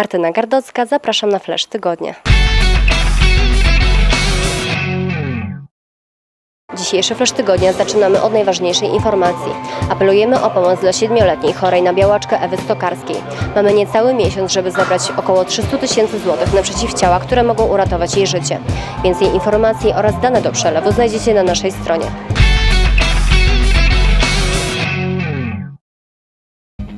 Martyna Gardocka, zapraszam na Flash Tygodnia. Dzisiejszy Flash Tygodnia zaczynamy od najważniejszej informacji. Apelujemy o pomoc dla siedmioletniej chorej na białaczkę Ewy Stokarskiej. Mamy niecały miesiąc, żeby zebrać około 300 tysięcy złotych na przeciwciała, które mogą uratować jej życie. Więcej informacji oraz dane do przelewu znajdziecie na naszej stronie.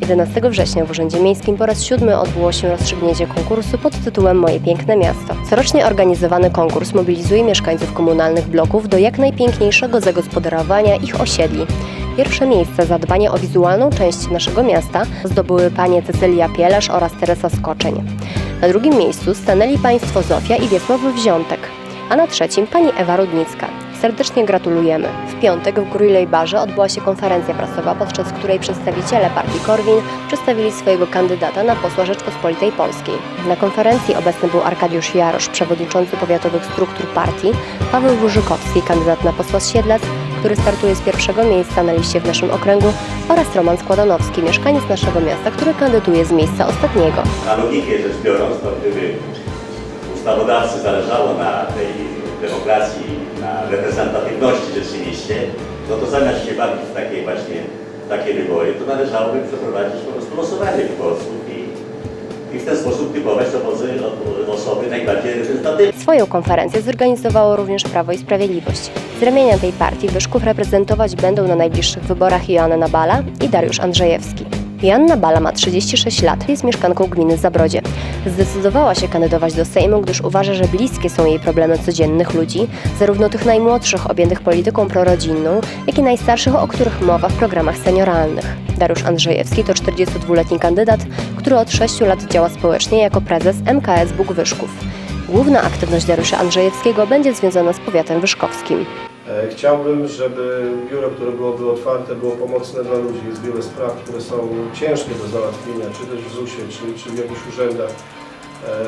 11 września w Urzędzie Miejskim po raz siódmy odbyło się rozstrzygnięcie konkursu pod tytułem Moje Piękne Miasto. Corocznie organizowany konkurs mobilizuje mieszkańców komunalnych bloków do jak najpiękniejszego zagospodarowania ich osiedli. Pierwsze miejsce za dbanie o wizualną część naszego miasta zdobyły panie Cecylia Pielesz oraz Teresa Skoczeń. Na drugim miejscu stanęli państwo Zofia i Wiesław Wziątek, a na trzecim pani Ewa Rudnicka. Serdecznie gratulujemy. W piątek w Górylej Barze odbyła się konferencja prasowa, podczas której przedstawiciele partii Korwin przedstawili swojego kandydata na posła Rzeczpospolitej Polskiej. Na konferencji obecny był Arkadiusz Jarosz, przewodniczący powiatowych struktur partii, Paweł Wurzykowski, kandydat na posła z Siedlec, który startuje z pierwszego miejsca na liście w naszym okręgu oraz Roman Składanowski, mieszkaniec naszego miasta, który kandyduje z miejsca ostatniego. Logikę rzecz biorąc, to gdyby ustawodawcy zależało na tej demokracji, na reprezentatywności rzeczywiście, no to zamiast się bawić w takie właśnie takie wybory, to należałoby przeprowadzić po prostu losowanie wyborców i, i w ten sposób typować obozy, osoby najbardziej reprezentatywne. Swoją konferencję zorganizowało również Prawo i Sprawiedliwość. Z ramienia tej partii Wyszków reprezentować będą na najbliższych wyborach Joanna Nabala i Dariusz Andrzejewski. Joanna Bala ma 36 lat, jest mieszkanką gminy Zabrodzie. Zdecydowała się kandydować do Sejmu, gdyż uważa, że bliskie są jej problemy codziennych ludzi, zarówno tych najmłodszych objętych polityką prorodzinną, jak i najstarszych, o których mowa w programach senioralnych. Dariusz Andrzejewski to 42-letni kandydat, który od 6 lat działa społecznie jako prezes MKS Bóg Wyszków. Główna aktywność Dariusza Andrzejewskiego będzie związana z powiatem wyszkowskim. E, Chciałbym, żeby biuro, które byłoby otwarte, było pomocne dla ludzi. Jest wiele spraw, które są ciężkie do załatwienia, czy też w ZUS-ie, czy, czy w jakichś urzędach.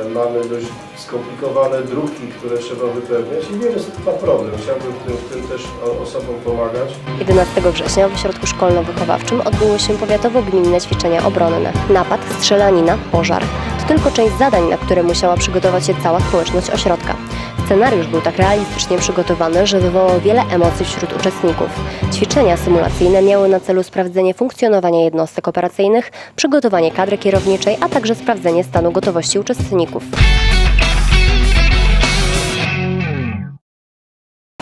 E, Mamy dość skomplikowane druki, które trzeba wypełniać i jest to chyba problem. Chciałbym tym, tym też osobom pomagać. 11 września w ośrodku szkolno-wychowawczym odbyło się powiatowo-gminne ćwiczenia obronne. Napad, strzelanina, pożar. To tylko część zadań, na które musiała przygotować się cała społeczność ośrodka. Scenariusz był tak realistycznie przygotowany, że wywołał wiele emocji wśród uczestników. Ćwiczenia symulacyjne miały na celu sprawdzenie funkcjonowania jednostek operacyjnych, przygotowanie kadry kierowniczej, a także sprawdzenie stanu gotowości uczestników.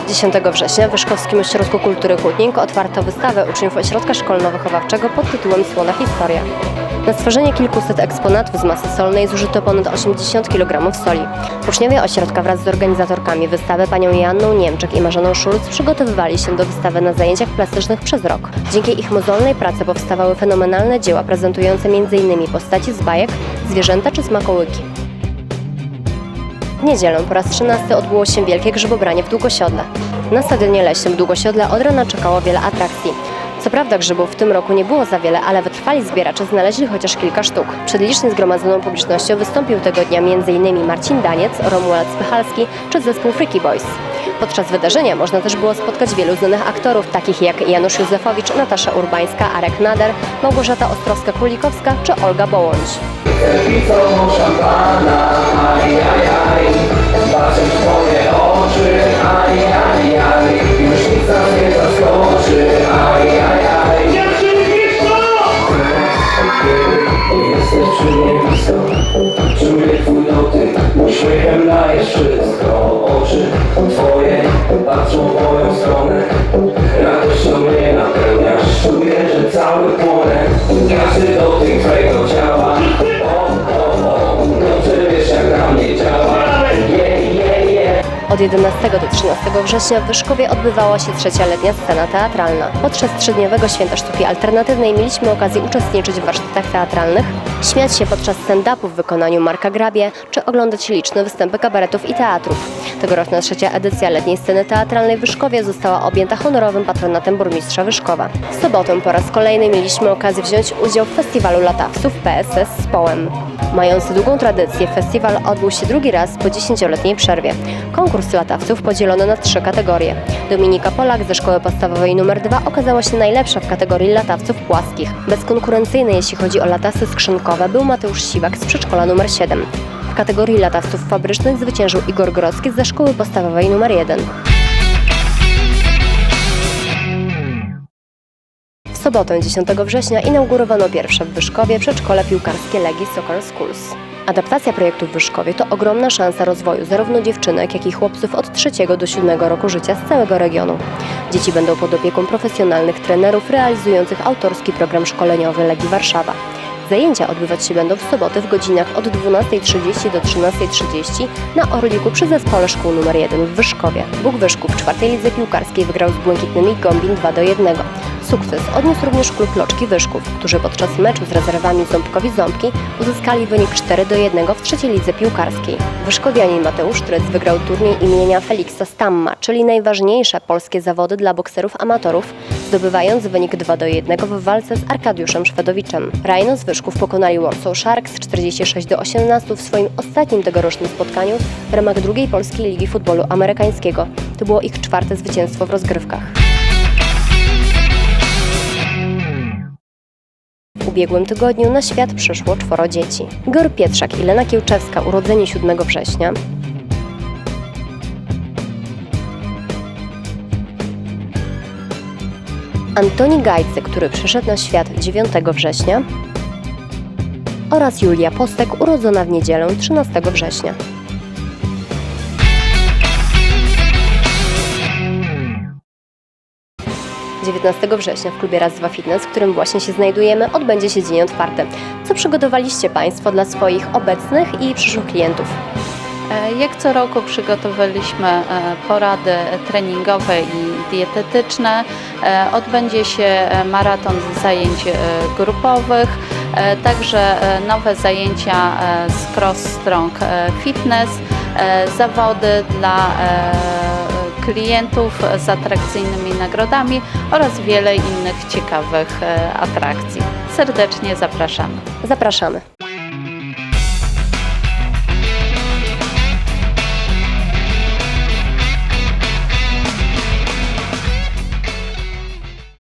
10 września w Wyszkowskim Ośrodku Kultury Hutnik otwarto wystawę uczniów Ośrodka Szkolno-Wychowawczego pod tytułem Słona Historia. Na stworzenie kilkuset eksponatów z masy solnej zużyto ponad 80 kg soli. Uczniowie ośrodka wraz z organizatorkami wystawy panią Joanną Niemczek i Marzeną Szulc przygotowywali się do wystawy na zajęciach plastycznych przez rok. Dzięki ich mozolnej pracy powstawały fenomenalne dzieła prezentujące m.in. postaci z bajek, zwierzęta czy smakołyki. W niedzielę po raz 13 odbyło się wielkie grzebobranie w Długosiodle. Na stadionie leśnym Długosiodle od rana czekało wiele atrakcji. Prawda grzybów w tym roku nie było za wiele, ale wytrwali zbieracze znaleźli chociaż kilka sztuk. Przed licznie zgromadzoną publicznością wystąpił tego dnia m.in. Marcin Daniec, Romuald Spychalski czy zespół Freaky Boys. Podczas wydarzenia można też było spotkać wielu znanych aktorów, takich jak Janusz Józefowicz, Natasza Urbańska, Arek Nader, Małgorzata Ostrowska-Królikowska czy Olga Bołądź. Już moją stronę. Radością mnie napełniasz Czuję, że cały płonę. Każdy dotyk twojego Od 11 do 13 września w Wyszkowie odbywała się trzecia letnia scena teatralna. Podczas trzydniowego Święta Sztuki Alternatywnej mieliśmy okazję uczestniczyć w warsztatach teatralnych, śmiać się podczas stand-upu w wykonaniu Marka Grabie, czy oglądać liczne występy kabaretów i teatrów. Tegoroczna trzecia edycja letniej sceny teatralnej w Wyszkowie została objęta honorowym patronatem burmistrza Wyszkowa. W sobotę po raz kolejny mieliśmy okazję wziąć udział w festiwalu latawców PSS z Połem. Mający długą tradycję, festiwal odbył się drugi raz po dziesięcioletniej przerwie. Konkurs latawców podzielono na trzy kategorie. Dominika Polak ze szkoły podstawowej nr 2 okazała się najlepsza w kategorii latawców płaskich. Bezkonkurencyjny jeśli chodzi o latawce skrzynkowe był Mateusz Siwak z przedszkola nr 7. W kategorii latawców fabrycznych zwyciężył Igor Grodzki ze szkoły podstawowej nr 1. W sobotę 10 września inaugurowano pierwsze w Wyszkowie przedszkole piłkarskie Legii Soccer Schools. Adaptacja projektu w Wyszkowie to ogromna szansa rozwoju zarówno dziewczynek, jak i chłopców od 3 do 7 roku życia z całego regionu. Dzieci będą pod opieką profesjonalnych trenerów realizujących autorski program szkoleniowy Legii Warszawa. Zajęcia odbywać się będą w sobotę w godzinach od 12.30 do 13.30 na Orliku przy zespole szkół nr 1 w Wyszkowie. Bóg Wyszków w czwartej lidze piłkarskiej wygrał z Błękitnymi Gombin 2 do 1. Sukces odniósł również klub Loczki Wyszków, którzy podczas meczu z rezerwami Ząbkowi Ząbki uzyskali wynik 4 do 1 w trzeciej lidze piłkarskiej. Wyszkowianin Mateusz Tryc wygrał turniej imienia Feliksa Stamma, czyli najważniejsze polskie zawody dla bokserów amatorów, zdobywając wynik 2 do 1 w walce z Arkadiuszem Szwedowiczem. Rhino z Wyszków pokonali Warsaw Sharks 46 do 18 w swoim ostatnim tegorocznym spotkaniu w ramach drugiej polskiej ligi futbolu amerykańskiego. To było ich czwarte zwycięstwo w rozgrywkach. Ubiegłym tygodniu na świat przyszło czworo dzieci. Igor Pietrzak i Lena Kiełczewska, urodzeni 7 września. Antoni Gajcy, który przyszedł na świat 9 września. Oraz Julia Postek, urodzona w niedzielę 13 września. – 19 września w klubie Raz 2 Fitness, w którym właśnie się znajdujemy, odbędzie się dzień otwarty. Co przygotowaliście Państwo dla swoich obecnych i przyszłych klientów? E, Jak co roku przygotowaliśmy e, porady treningowe i dietetyczne. E, Odbędzie się maraton zajęć grupowych, także nowe zajęcia z Cross Strong Fitness, zawody dla klientów z atrakcyjnymi nagrodami oraz wiele innych ciekawych e, atrakcji. Serdecznie zapraszamy. Zapraszamy.